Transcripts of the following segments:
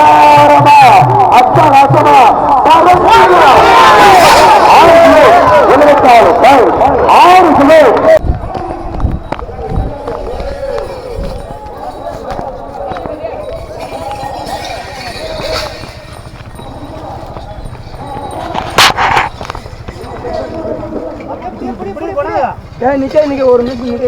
அபாரமா அட்டகாசமா ஆறு கிலோ எழுபத்தாறு நிக்க ஒரு நிமிஷம் நிக்க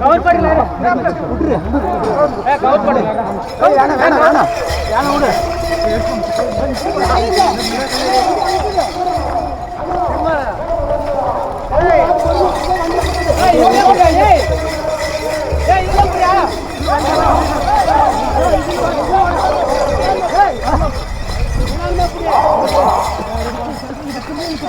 கவர் பண்ணுங்க கவர் பண்ணுங்க வேணாம் வேணாம் வேணாம் விடு